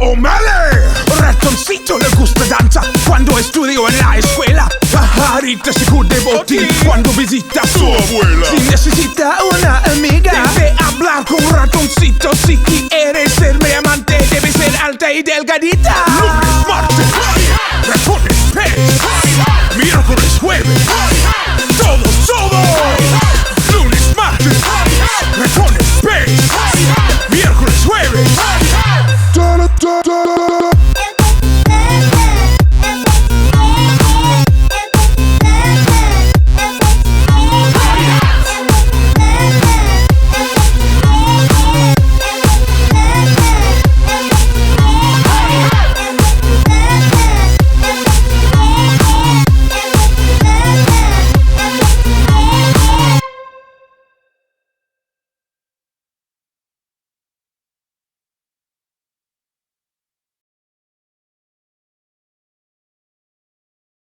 O'Malley. Ratoncito le gusta danza cuando estudió en la escuela. Pajarita se de botín cuando visita a su abuela. Si necesita una amiga, debe hablar con ratoncito. Si quiere ser mi amante, debe ser alta y delgadita.